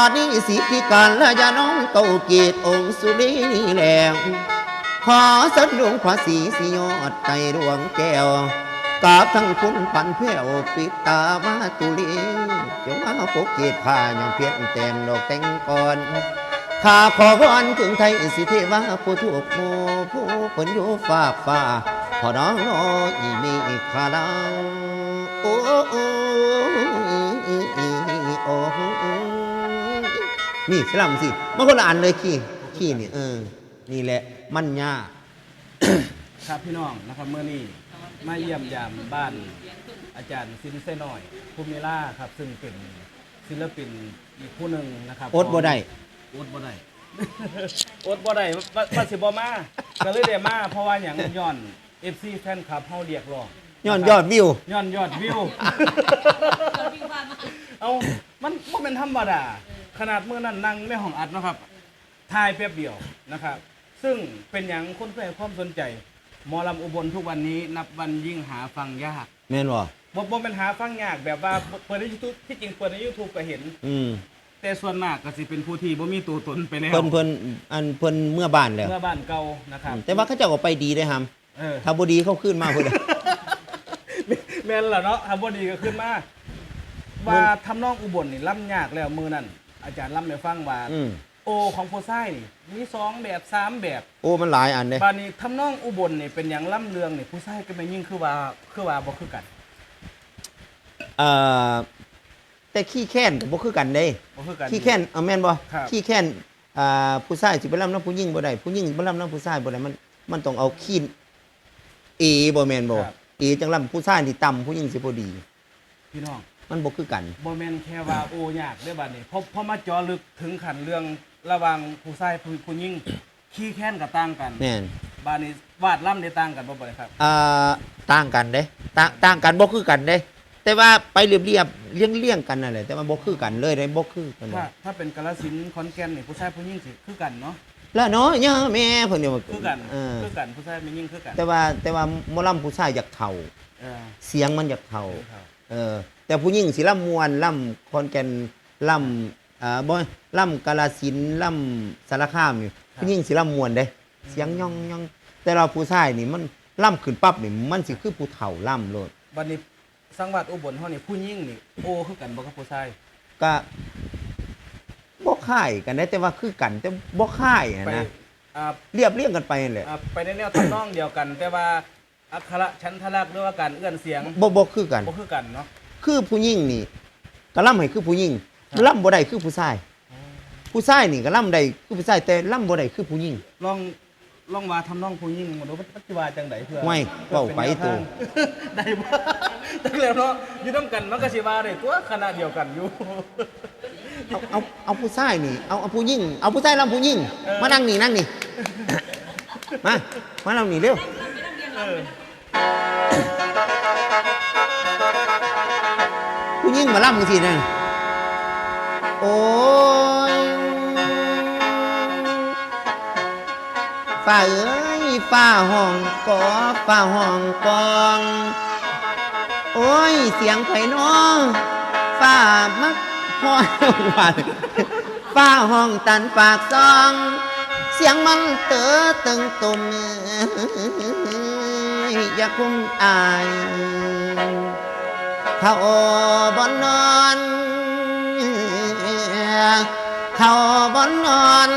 อันนี้สิทิการและยาน้องเก่าเกียรติองค์สุรีนี่แหล้วขอสันดวงภาษีสิยอดไตดวงแก้วกราบทั้งคุณปันแผ่วปิดตามาตุลีจงมาปกเกียรติผ้ายองเพียรแต้มดอกแตงก่อนข้าขอวอนถึงไทยสิเทวาผู้ถูกโมผู้คนอยู่ฝากฟ้าพอน้องน้อยมีคาลังโอ้ นี่สลัมสิมันคนละอันเลยขี้ขี้นี่เออ นี่แหละมันยาก ครับพี่น้องนะครับเมื่อนี้มาเยี่ยมยามบ้านอาจารย์ซินเซน้อยภูมิล่าครับ ซึ่งเป็นศิลปินอีกผู้หนึ่งนะครับอดบ่ได้อดบ่ได้อดบ่ได้ว่าว่าสิบ่มาก็เลยได้มาเพราะว่าหยังย้อน FC แฟนคลับเฮาเรียกร้อง ย้อนยอดวิว ย้อนยอดวิว เอา มันบ่เป็นธรรมดา ขนาดมื้อนั้นนั่งในห้องอัดเนาะครับถ่ายแป๊บเดียวนะครับ ซึ่งเป็นหยังคนก็ให้ความสนใจหมอลำอุบลทุกวันนี้นับวันยิ่งหาฟังยากแม่นบ่บ่บ่เป็นหาฟังยากแบบว่าเปิดใน YouTube ที่จริงเปิดใน YouTube ก็เห็น อืมแต่ส่วนมากก็สิเป็นผู้ที่บ่มีตัวตนไปแล้วเพิ่นเพิ่นอันเพิ่นเมื่อบ้านแล้วเมื่อบ้านเก่านะครับแต่ว่าเขาเจ้าก็ไปดีได้อฮัมเออถ้าบ่ดีเขาขึ้นมาพุ่นน่ะแม่นล่ะเนาะทำบ่ดีก็ขึ้นมาว่าทำนองอุบลนี่ล่ำยากแล้วมือนั่น อาจารย์ล่ำให้ฟังว่า อืมโอของผู้ชายนี่มีสองแบบสามแบบโอ้มันหลายอันเด้บานี้ทำนองอุบลนี่เป็นอย่างล่ำเรืองนี่ผู้ชายก็ไม่ยิ่งคือว่าคือว่าบ่คือกันเอ่อแต่ขี้แค้นก็บ่คือกันเด้บ่คือกัน ขี้แค้นเอาแม่นบ่ครับ ขี้แค้นอ่าผู้ชายสิไปรับน้ำผู้หญิงบ่ได้ผู้หญิงบ่รับน้ำผู้ชายบ่ได้มันมันต้องเอาขี้เอบ่แม่นบ่ครับ เอจังรับผู้ชายที่ต่ำผู้หญิงสิบ่ดี พี่น้อง มันบ่คือกัน บ่แม่นแค่ว่าโอยากเด้อบัดนี้พอพอมาเจอลึกถึงขันเรื่องระหว่างผู้ชายผู้ผู้หญิงขี้แค้นก็ต่างกันแม่นบานี้วาดล่ำได้ต่างกันบ่บ่ได้ครับอ่าต่างกันเด้ต่างต่างกันบ่คือกันเด้ แต่ว่าไปเรียบๆเลี่ยงๆกันนั่นแหละแต่ว่าบ่คือกันเลยเด้บ่คือกันเลถ้ายถ้าเป็นกาฬสินธุ์ขอนแก่นนี่ผู้ชายผู้หญิงสิคือกันเนาะแล้วเนาะย่าแม่เพิ่นเดี๋ยวมาคือกันเออคือกันผู้ชายผู้หญิงคือกันแต่ว่าแต่ว่าหมอลำผู้ชายอยากเฒ่าเออเสียงมันอยากเฒ่าครับเออ แต่ผู้หญิงสิล่ำมวนล่ำคอนแก่นล่ำอ่าบ่ล่ำกาลสินธุ์ล่ำสารคามนี่ผู้หญิงสิล่ำมวนเด้ เสียงย่องย่องแต่เราผู้ชายนี่มันล่ำขึ้นปั๊บนี่มันสิคือผู้เฒ่าล่ำโลดบัดนี้สังวัดอุบลเฮานี่ผู้หญิงนี่โอคือกันบ่กับผู้ชายก็บ่ค่ายกันได้แต่ว่าคือกันแต่บ่ค่ายอะไปนะอ่า เรียบเรียงกันไปนั่นแหละอ่าไปในแนวทำนองเดียวกัน แต่ว่าอักขระชั้นทลักษณ์หรือว่าการเอื้อนเสียงบ่บ่คือกันบ่คือกันเนาะ คือผู้หญิงนี่ก็ล่ำให้คือผู้หญิงครับ ล่ำบ่ได้คือผู้ชาย ผู้ชายนี่ก็ล่ำได้คือผู้ชายแต่ล่ำบ่ได้คือผู้หญิง ลองลองว่าทำนองผู้หญิงมาดูมันสิว่าจังไดเพื่อไม่เพื่อเว้าไปนแนวทางตู่ได้บ่ได้แล้วเนาะอยู่นํกันมันก็สิว่าได้ตัวคณะเดียวกันอยู่ เอาเอาเอาผู้ชายนี่เอาเอาผู้หญิงเอาผู้ชายล่ำผู้หญิงเออ มานั่งนี่นั่งนี่ มามานั่งนี่เร็วเออ ผู้หญิงมาล่ำกันทีนะโอ้ยฝ้าเอ้ยฝ้าห้องกอฝ้าห้องกอง โอ้ย เสียงไผ่น้องฝ้ามักพ่อหวานฝ้าห้องตันปากซอง เสียงมันเต๋อตึงตุ่มอย่าคุ้มอาย เขาบอนนอนเขาบอนนอน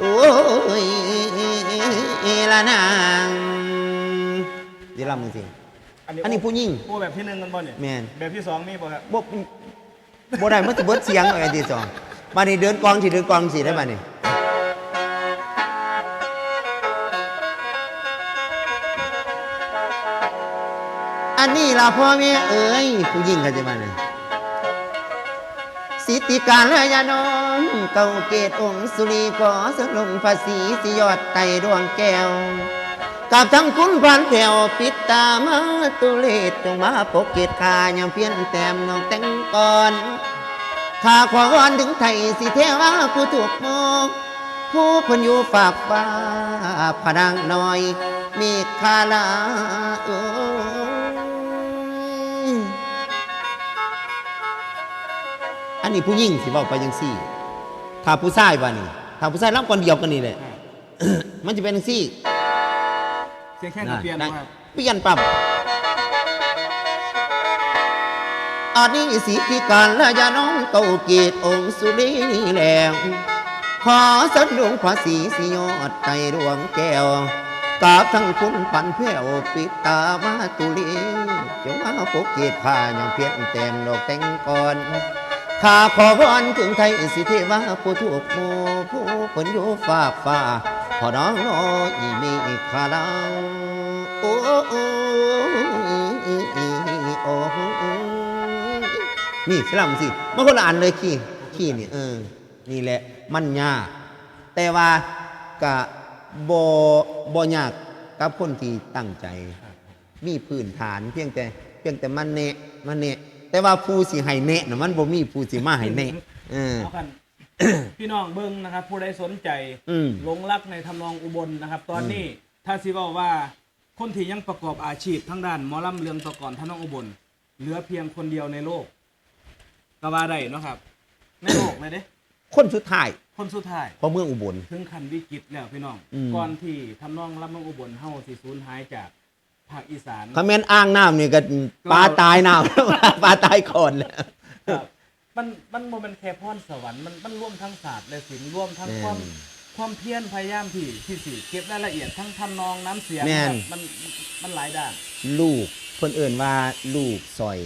โอ้ยละนางดีลำมึงสิอันนี้ผู้หญิงผู้แบบที่หนึ่งกันบ่เนี่ยแม่นแบบที่สองมีบ่ครับบ่บ่ได้มันสิเบิดเสียงอะไรที่สองบัดนี้เดินกองสิเดินกองสิได้บัดนี้ อันนี้ล่ะพ่อแม่เอ้ยผู้หญิงเขาจะมาเนี่ยสิทธิการแลยานองเก่าเกตองค์สุรีขอสลงภาษีสิยอดไตดวงแก้วกับทั้งคุณพันแผ่วปิดตามาตุเลศจงมาปกเกตคายังเพี้ยนแต้มน้องแต่งก่อนข้าขอวอนถึงไทยสิเทวาผู้ถูกมองผู้คนอยู่ฝากฟ้าพนังน้อย มีคาลาโอ้ นนี้ผู้หญิงสิเว้าไปจังซี่ ถ้าผู้ชายว่านี่ถ้าผู้ชายรับคนเดียวกันนี่แหละ มันจะเป็นจังซี่เสียงแค่กับเปลี่ยนได้นะครับเปลี่ยนปั๊บอันนี้สิทธิการและยาน้องเต้าเกียรติองค์สุรีนี่แหล้วขอสันดวงภาษีสิยอดใจดวงแก้วกราบทั้งคุณปันแผ่วปิดตามาตุลีจงมาปกเกียรติผ้ายังเพียรเต็มดอกแต่งก่อน ข้าขอวอนถึงไทยสิเทวาผู้ถูกโมผู้เปินอยู่ฝาฟ้าพอน้องน้อยมีคาลังโอ้โอ้โอ้นี่สลัมสิมันคนละอันเลยขี้ขี้นี่เออนี่แหละมันยากแต่ว่ากะบบ่ยากกับคนที่ตั้งใจ มีพื้นฐานเพียงแต่เพียงแต่มันเนะมันเนะ แต่ว่าผู้สิให้เนะน่ะมันบ่มีผู้สิมาให้เนะเออ เอากัน พี่น้องเบิ้งนะครับ ผู้ใดสนใจอืมหลงรักในทำนองอุบลนะครับ ตอนนี้ถ้าสิบอกว่าคนที่ยังประกอบอาชีพทั้งด้านหมอลำเรืองตะกอนทำนองอุบล เหลือเพียงคนเดียวในโลกก็ว่าได้เนาะครับในโลกเลยเด้ คนสุดท้ายคนสุดท้าย เพราะเมืองอุบล ถึงขั้นวิกฤตแล้วพี่น้อง อืม ก่อนที่ทำนองลำนองอุบลเฮาสิสูญหายจาก ภาคอีสานคาแมนอ้างน้ำนี่ก็ปลาตายน้ำ ปลาตายก่อนแล้วครับมันมันบ่แมันแค่พรสวรรค์มันมันร่วมทั้งศาสตร์และศิลป์ร่วมทั้งความแม่นความเพียรพยายามที่ที่สิเก็บรายละเอียดทั้งทำนองน้ำเสียงแม่นครับมันมันหลายด้าน ลูกเพิ่นเอิ่นว่าลูกซอย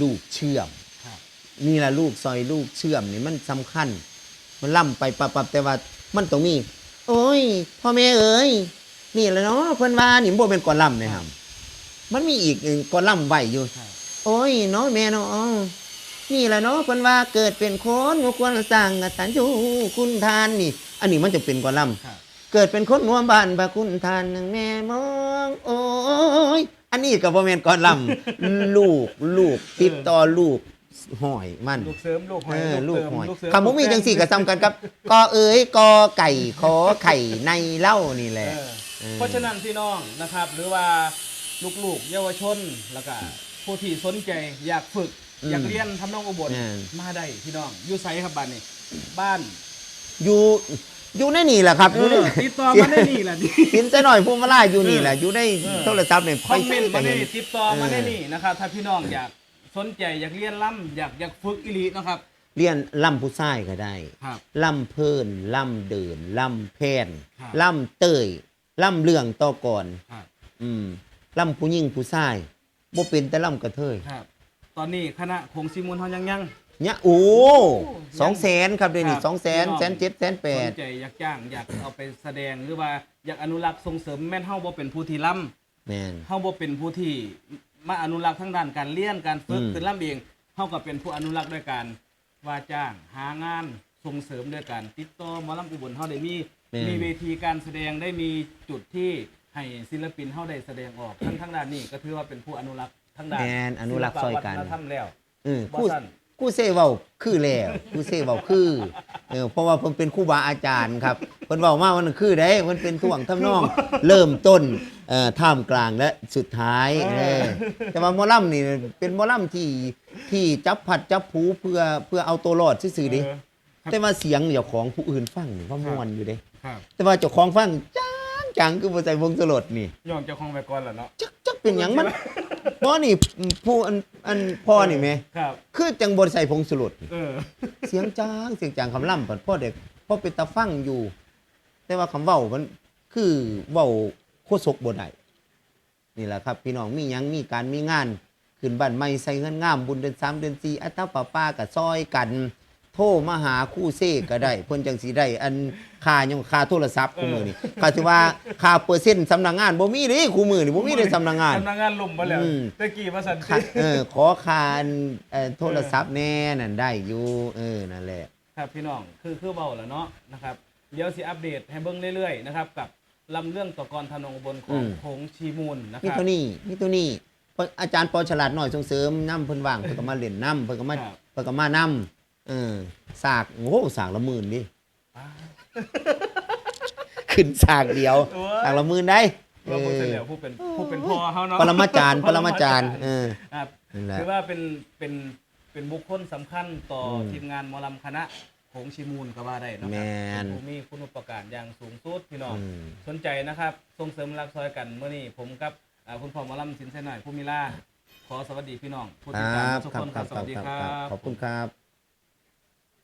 ลูกเชื่อมครับ นี่ล่ะลูกซอยลูกเชื่อมนี่มันสำคัญ มันล่ำไปปับปับแต่ว่ามันต้องมีโอ้ยพ่อแม่เอ้ย นี่แหละเนาะเพิ่นว่านี่บ่เป็นก่อนล่ำนะครับ มันมีอีกหนึ่งก่อนล่ำไว้อยู่ครับโอ้ยเนาะแม่เนาะนี่แหละเนาะเพิ่นว่าเกิดเป็นคนบ่ควรสร้างกตัญญูคุณทานนี่ อันนี้มันจะเป็นก่อนล่ำครับเกิดเป็นคนหัวบ้านพระคุณทานหนึ่งแม่มองโอ้ยอันนี้ก็บ่แม่นก่อนลำลูกลูกติดต่อลูก หอยมันลูกเสริมลูกหอเอยอลูกเติมหอยลูกเสริมคำบ่มีจังสี่ก็ซ้ำกันครับกอเอ๋ยกอไก่ขอไข่ในเหล้านี่แหเอละอเออเพราะฉะนั้นพี่น้องนะครับ หรือว่าลูกๆ เยาวชนแล้วก็ผู้ที่สนใจอยากฝึก อยากเรียนทำนองอุบลแม่นมาได้พี่น้องอยู่ไสครับบ้านนี้บ้าน อยู่อยู่ในนี่แหละครับเออยู่ในอติดต่อมาได้นี่แหละดิกินซะหน่อยพูมาล่าอยู่นี่แหละอยู่ในเออโทรศัพท์เนี่ยคอมเมนต์มาได้เห็นติดต่อมาได้เออนี่นะครับถ้าพี่น้องอยาก สนใจอยากเรียนล่ำอยากอยากฝึกอีหลีนะครับ เรียนล่ำผู้ชายก็ได้ครับ ล่ำเพิ่นล่ำเดินล่ำแพนครับ ล่ำเตยล่ำเรื่องต่อก่อน ครับอืมล่ำผู้หญิงผู้ชายบ่เป็นแต่ล่ำกระเทยครับ ตอนนี้คณะคงซิมูลเฮายังยังเนี่ยโอ้ยังสองแสนครับเดี๋ยวนี้ครับสองแสนพี่น้อง แสนเจ็ดแสนแปสดนใจอยากจ้างอยากเอาไปแสดงหรือว่าอยากอนุรักษ์ส่งเสริมแม่นเฮาบ่เป็นผู้ที่ล่ำแมนเฮาบ่เป็นผู้ที่ มาอนุรักษ์ทั้งด้านการเรียนการฝึกอืม เป็นล่ำเองเฮาก็เป็นผู้อนุรักษ์ด้วยการว่าจ้างหางานส่งเสริมด้วยการติดต่อหมอลำอุบลเฮาได้มีแม่น มีเวทีการแสดงได้มีจุดที่ให้ศิลปินเฮาได้แสดงออกทั้งทั้งด้านนี้ก็ถือว่าเป็นผู้อนุรักษ์ทั้งด้านแมนอนุรักษ์ซอยกันศิลปะวัฒนธรรมแล้ว เออบ่คู่สั้นคู่เซเว้าคือแล้วคู่เซเว้าคือเออเพราะว่าเพิ่นเป็นครูบาอาจารย์ครับเพิ่นเว้ามาว่ามันคือได้มันเป็นท่วงทำนอง เริ่มต้น เอ่อท่ามกลางและสุดท้ายเออแต่ว่าหมอลำนี่เป็นหมอลำที่ที่จับผัดจับผูเพื่อเพื่อเอาตัวรอดซื่อๆดิเออแต่ว่าเสียงเจ้าของผู้อื่นฟังนี่ว่ามวนอยู่เด้ ครับแต่ว่าเจ้าของฟังจังจังคือบ่ใส่วงสลดนี่ย้อนเจ้าของไว้ก่อนล่ะเนาะจักจักเป็นหยังมันเพราะนี่ผู้อันอันพ่อนี่แหม่ครับ คือจังบ่ใส่ผงสลดเออ เสียงจางเสียงจางคำล่ำปัดพ่อเด็กพ่อเป็นตาฟังอยู่ แต่ว่าคำเว้ามันคือเว้าโค ศกบ่ได้นี่แหละครับ พี่น้องมีหยังมีการมีงาน ขึ้นบ้านใหม่ใส่เงินงามบุญเดือนสามเดือนสี่อัตตาป้าป้ากับซอยกัน โทรมาหาคู่เซก็ได้เพิ่นจังสีได้อันค่ายังค่าโทรศัพท์คู่มือนี่ค่าสิว่าค่าเปอร์เซ็นต์สำนักงานบ่มีเด้คู่มือนี่บ่มีเด้สำนักงาน สำนักงานล่มมาแล้วอืม ตะกี้มาสันค่าติเออขอคานเอ่อโทรศัพท์แน่นั่นได้อยู่เออนั่นแหละ ครับพี่น้องคือคือเบาแล้วเนาะนะครับเดี๋ยวสิอัปเดตให้เบิ่งเรื่อยๆนะครับกับ ลำเรื่องตะกอนทนงอุบนของโขงชีมูลนะคนี่รับตัวนี้นี่ตัวนี้เพิ่นอาจารย์ปอฉลาดหน่อยส่งเสริมน้ำเพิ่นว่างเพิ่นก็มาเล่นน้ำเพิ่นก็มาครับ เพิ่นก็มาน้ำเออสากโอ้โหสากละหมื่นดิอ่าขึ้นสากเดียวโอ้ย สากละหมื่นได้เราพูดเสร็จแล้วผู้เป็นผู้เป็นพ่อเขาเนาะปรมาจารย์ปรมาจารย์เออครับ นั่นแหละคือว่าเป็นเป็นเป็นบุคคลสำคัญต่ออมทีมงานหมอลำคณะ โขงชิมูลก็ว่าได้เนาะคแมรับนผู้มีคุณอุปการอย่างสูงสุดพี่น้อง อืม สนใจนะครับส่งเสริมรักซอยกันเมื่อนี้ผมกับอ่าคุณพ่อหมอลำสินเสนหน่อยผู้มีล่าขอสวัสดีพี่น้องผู้คติดรัตามบทุกครัคบนคครัรับบสวัสดีคครัรับบ ขอบคุณครับ